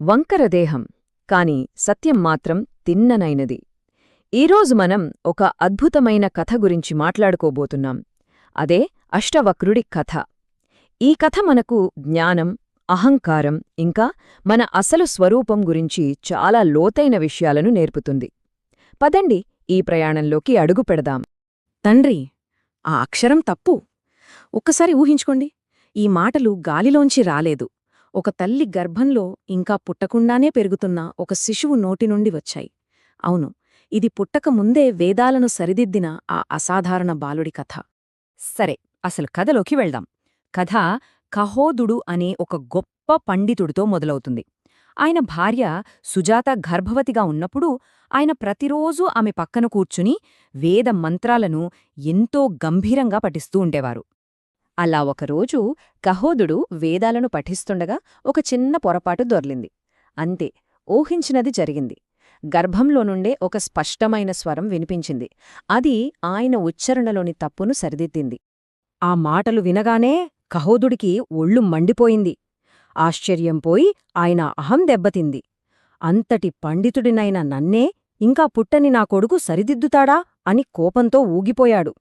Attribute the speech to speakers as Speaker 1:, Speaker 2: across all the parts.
Speaker 1: వంకరదేహం కాని సత్యం మాత్రం తిన్ననైనది. ఈరోజు మనం ఒక అద్భుతమైన కథ గురించి మాట్లాడుకోబోతున్నాం. అదే అష్టవక్రుడి కథ. ఈ కథ మనకు జ్ఞానం అహంకారం ఇంకా మన అసలు స్వరూపం గురించి చాలా లోతైన విషయాలను నేర్పుతుంది. పదండి ఈ ప్రయాణంలోకి అడుగు పెడదాం.
Speaker 2: తండ్రి ఆ అక్షరం తప్పు. ఒక్కసారి ఊహించుకోండి. ఈ మాటలు గాలిలోంచి రాలేదు. ఒక తల్లి గర్భంలో ఇంకా పుట్టకుండానే పెరుగుతున్న ఒక శిశువు నోటి నుండి వచ్చాయి. అవును ఇది పుట్టక ముందే వేదాలను సరిదిద్దిన ఆ అసాధారణ బాలుడి కథ.
Speaker 1: సరే అసలు కథలోకి వెళ్దాం. కథ కహోదుడు అనే ఒక గొప్ప పండితుడితో మొదలవుతుంది. ఆయన భార్య సుజాత గర్భవతిగా ఉన్నప్పుడు ఆయన ప్రతిరోజూ ఆమె పక్కన కూర్చుని వేద మంత్రాలను ఎంతో గంభీరంగా పఠిస్తూ ఉండేవారు. అలా ఒకరోజు కహోదుడు వేదాలను పఠిస్తుండగా ఒక చిన్న పొరపాటు దొర్లింది. అంతే ఊహించినది జరిగింది. గర్భంలో నుండే ఒక స్పష్టమైన స్వరం వినిపించింది. అది ఆయన ఉచ్చరణలోని తప్పును సరిదిద్దింది. ఆ మాటలు వినగానే కహోదుడికి ఒళ్ళు మండిపోయింది. ఆశ్చర్యం పోయి ఆయన అహం దెబ్బతింది. అంతటి పండితుడినైన నన్నే ఇంకా పుట్టని నా కొడుకు సరిదిద్దుతాడా అని కోపంతో ఊగిపోయాడు.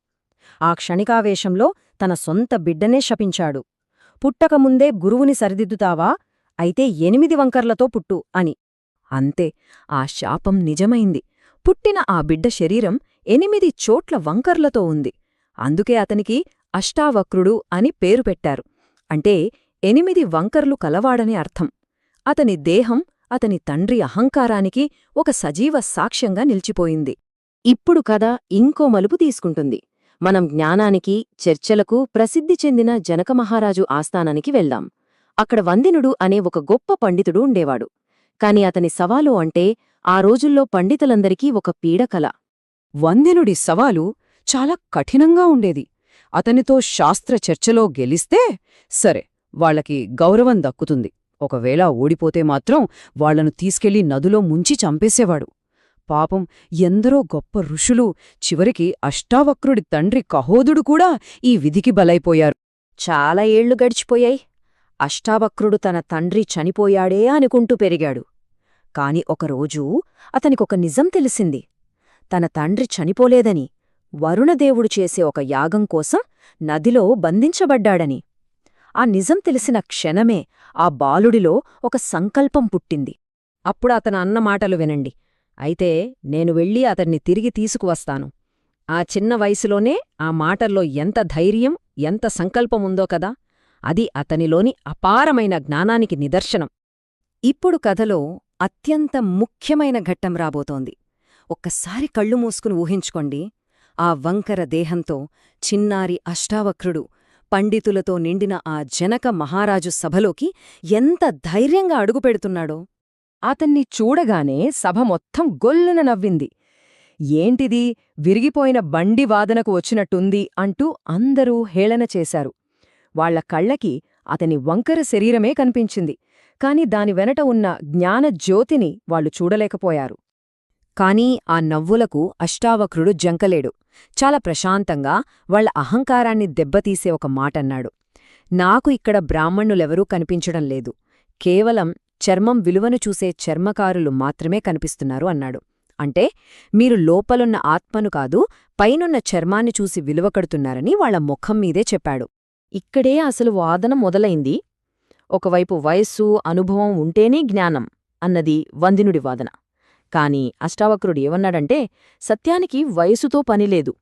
Speaker 1: ఆ క్షణికావేశంలో తన సొంత బిడ్డనే శపించాడు. పుట్టకముందే గురువుని సరిదిద్దుతావా? అయితే ఎనిమిది వంకర్లతో పుట్టు అని. అంతే ఆ శాపం నిజమైంది. పుట్టిన ఆ బిడ్డ శరీరం ఎనిమిది చోట్ల వంకర్లతో ఉంది. అందుకే అతనికి అష్టావక్రుడు అని పేరు పెట్టారు. అంటే ఎనిమిది వంకర్లు కలవాడని అర్థం. అతని దేహం అతని తండ్రి అహంకారానికి ఒక సజీవ సాక్ష్యంగా నిలిచిపోయింది. ఇప్పుడు కథ ఇంకో మలుపు తీసుకుంటుంది. మనం జ్ఞానానికి చర్చలకు ప్రసిద్ధి చెందిన జనకమహారాజు ఆస్థానానికి వెళ్దాం. అక్కడ వందినుడు అనే ఒక గొప్ప పండితుడు ఉండేవాడు. కాని అతని సవాలు అంటే ఆ రోజుల్లో పండితులందరికీ ఒక పీడకల వందినుడి సవాలు చాలా కఠినంగా ఉండేది. అతనితో శాస్త్ర చర్చలో గెలిస్తే సరే వాళ్ళకి గౌరవం దక్కుతుంది. ఒకవేళ ఓడిపోతే మాత్రం వాళ్ళను తీసుకెళ్ళి నదులో ముంచి చంపేసేవాడు. పాపం ఎందరో గొప్ప ఋషులు చివరికి అష్టావక్రుడి తండ్రి కహోదుడు కూడా ఈ విధికి బలైపోయారు. చాలా ఏళ్ళు గడిచిపోయాయి. అష్టావక్రుడు తన తండ్రి చనిపోయాడే అనుకుంటూ పెరిగాడు. కాని ఒకరోజు అతనికొక నిజం తెలిసింది. తన తండ్రి చనిపోలేదని వరుణదేవుడు చేసే ఒక యాగం కోసం నదిలో బంధించబడ్డాడని. ఆ నిజం తెలిసిన క్షణమే ఆ బాలుడిలో ఒక సంకల్పం పుట్టింది. అప్పుడు అతను అన్న మాటలు వినండి. అయితే నేను వెళ్ళి అతన్ని తిరిగి తీసుకువస్తాను. ఆ చిన్న వయసులోనే ఆ మాటల్లో ఎంత ధైర్యం ఎంత సంకల్పముందో కదా! అది అతనిలోని అపారమైన జ్ఞానానికి నిదర్శనం. ఇప్పుడు కథలో అత్యంత ముఖ్యమైన ఘట్టం రాబోతోంది. ఒక్కసారి కళ్ళు మూసుకుని ఊహించుకోండి. ఆ వంకర దేహంతో చిన్నారి అష్టావక్రుడు పండితులతో నిండిన ఆ జనక మహారాజు సభలోకి ఎంత ధైర్యంగా అడుగుపెడుతున్నాడో! అతన్ని చూడగానే సభ మొత్తం గొల్లున నవ్వింది. ఏంటిది? విరిగిపోయిన బండి వాదనకు వచ్చినట్టుంది అంటూ అందరూ హేళన చేశారు. వాళ్ళ కళ్ళకి అతని వంకర శరీరమే కనిపించింది. కాని దాని వెనట ఉన్న జ్ఞానజ్యోతిని వాళ్ళు చూడలేకపోయారు. కాని ఆ నవ్వులకు అష్టావక్రుడు జంకలేడు. చాలా ప్రశాంతంగా వాళ్ళ అహంకారాన్ని దెబ్బతీసే ఒక మాటన్నాడు. నాకు ఇక్కడ బ్రాహ్మణులెవరూ కనిపించడం లేదు. కేవలం చర్మం విలువను చూసే చర్మకారులు మాత్రమే కనిపిస్తున్నారు అన్నాడు. అంటే మీరు లోపలున్న ఆత్మను కాదు పైనున్న చర్మాన్ని చూసి విలువ కడుతున్నారని వాళ్ళ ముఖం మీదే చెప్పాడు. ఇక్కడే అసలు వాదన మొదలైంది. ఒకవైపు వయస్సు అనుభవం ఉంటేనే జ్ఞానం అన్నది వందినుడి వాదన. కాని అష్టావక్రుడు ఏమన్నాడంటే సత్యానికి వయసుతో పనిలేదు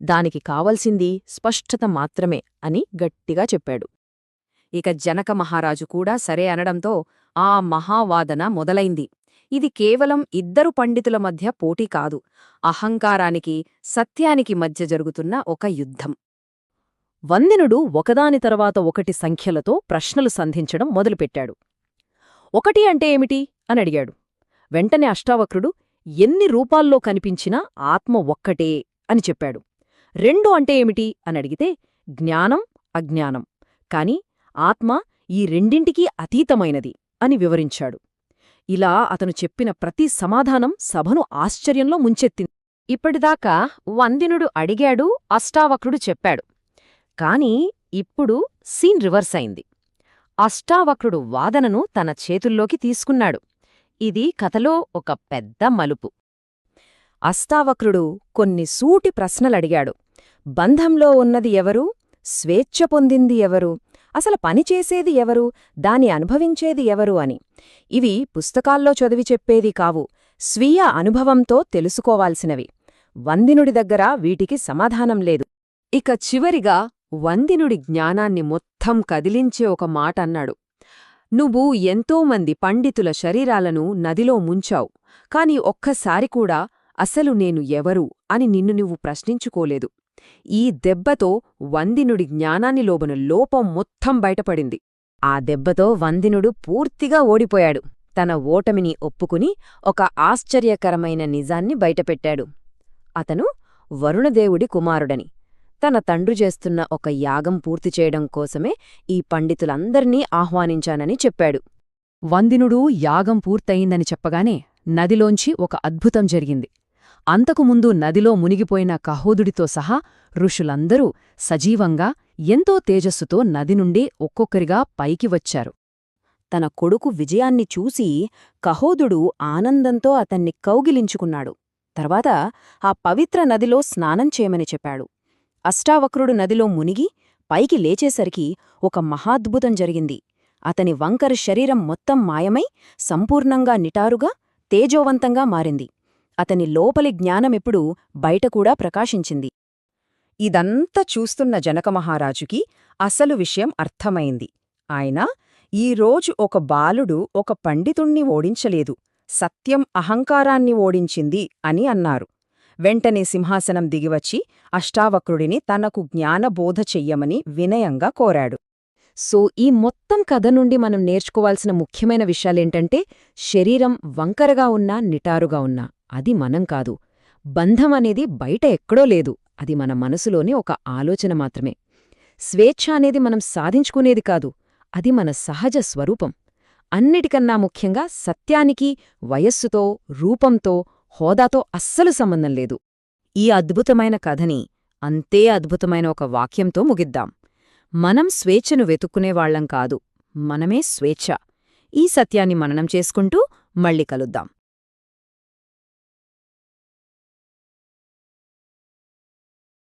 Speaker 1: దానికి కావలసింది స్పష్టత మాత్రమే అని గట్టిగా చెప్పాడు. ఇక జనక మహారాజు కూడా సరే అనడంతో ఆ మహావాదన మొదలైంది. ఇది కేవలం ఇద్దరు పండితుల మధ్య పోటీ కాదు. అహంకారానికి సత్యానికి మధ్య జరుగుతున్న ఒక యుద్ధం. వందినుడు ఒకదాని తర్వాత ఒకటి సంఖ్యలతో ప్రశ్నలు సంధించడం మొదలుపెట్టాడు. ఒకటి అంటే ఏమిటి? అని అడిగాడు. వెంటనే అష్టావక్రుడు ఎన్ని రూపాల్లో కనిపించినా ఆత్మ ఒక్కటే అని చెప్పాడు. రెండు అంటే ఏమిటి? అని అడిగితే జ్ఞానం అజ్ఞానం. కాని ఆత్మ ఈ రెండింటికీ అతీతమైనది. అని వివరించాడు. ఇలా అతను చెప్పిన ప్రతి సమాధానం సభను ఆశ్చర్యంలో ముంచెత్తింది. ఇప్పటిదాకా వందినుడు అడిగాడు అష్టావక్రుడు చెప్పాడు. కాని ఇప్పుడు సీన్ రివర్స్ అయింది. అష్టావక్రుడు వాదనను తన చేతుల్లోకి తీసుకున్నాడు. ఇది కథలో ఒక పెద్ద మలుపు. అష్టావక్రుడు కొన్ని సూటి ప్రశ్నలడిగాడు. బంధంలో ఉన్నది ఎవరు? స్వేచ్ఛ పొందింది ఎవరు? అసలు పనిచేసేది ఎవరు? దాని అనుభవించేది ఎవరు అని. ఇవి పుస్తకాల్లో చదివి చెప్పేది కావు. స్వీయ అనుభవంతో తెలుసుకోవాల్సినవి. వందినుడి దగ్గర వీటికి సమాధానం లేదు. ఇక చివరిగా వందినుడి జ్ఞానాన్ని మొత్తం కదిలించే ఒక మాట అన్నాడు. నువ్వు ఎంతోమంది పండితుల శరీరాలను నదిలో ముంచావు. కాని ఒక్కసారి కూడా అసలు నేను ఎవరు అని నిన్ను నువ్వు ప్రశ్నించుకోలేదు. ఈ దెబ్బతో వందినుడి జ్ఞానాన్ని లోబన లోపం మొత్తం బయటపడింది. ఆ దెబ్బతో వందినుడు పూర్తిగా ఓడిపోయాడు. తన ఓటమిని ఒప్పుకుని ఒక ఆశ్చర్యకరమైన నిజాన్ని బయటపెట్టాడు. అతను వరుణదేవుడి కుమారుడని. తన తండ్రి చేస్తున్న ఒక యాగం పూర్తి చేయడం కోసమే ఈ పండితులందర్నీ ఆహ్వానించానని చెప్పాడు. వందినుడు యాగం పూర్తయిందని చెప్పగానే నదిలోంచి ఒక అద్భుతం జరిగింది. అంతకుముందు నదిలో మునిగిపోయిన కహోదుడితో సహా ఋషులందరూ సజీవంగా ఎంతో తేజస్సుతో నది నుండి ఒక్కొక్కరిగా పైకి వచ్చారు. తన కొడుకు విజయాన్ని చూసి కహోదుడు ఆనందంతో అతన్ని కౌగిలించుకున్నాడు. తర్వాత ఆ పవిత్ర నదిలో స్నానం చేయమని చెప్పాడు. అష్టావక్రుడు నదిలో మునిగి పైకి లేచేసరికి ఒక మహాద్భుతం జరిగింది. అతని వంకర శరీరం మొత్తం మాయమై సంపూర్ణంగా నిటారుగా తేజోవంతంగా మారింది. అతని లోపలి జ్ఞానమెప్పుడు బయటకూడా ప్రకాశించింది. ఇదంతా చూస్తున్న జనకమహారాజుకి అసలు విషయం అర్థమైంది. ఆయన ఈరోజు ఒక బాలుడు ఒక పండితుణ్ణి ఓడించలేదు. సత్యం అహంకారాన్ని ఓడించింది అని అన్నారు. వెంటనే సింహాసనం దిగివచ్చి అష్టావక్రుడిని తనకు జ్ఞానబోధ చెయ్యమని వినయంగా కోరాడు. సో ఈ మొత్తం కథ నుండి మనం నేర్చుకోవాల్సిన ముఖ్యమైన విషయాలేంటంటే శరీరం వంకరగా ఉన్నా నిటారుగా ఉన్నా. అది మనం కాదు. బంధం అనేది బయట ఎక్కడో లేదు. అది మన మనసులోని ఒక ఆలోచన మాత్రమే. స్వేచ్ఛ అనేది మనం సాధించుకునేది కాదు. అది మన సహజ స్వరూపం. అన్నిటికన్నా ముఖ్యంగా సత్యానికి వయస్సుతో రూపంతో హోదాతో అస్సలు సంబంధం లేదు. ఈ అద్భుతమైన కథని అంతే అద్భుతమైన ఒక వాక్యంతో ముగిద్దాం. మనం స్వేచ్ఛను వెతుక్కునేవాళ్ళం కాదు. మనమే స్వేచ్ఛ. ఈ సత్యాన్ని మననం చేసుకుంటూ మళ్ళీ కలుద్దాం.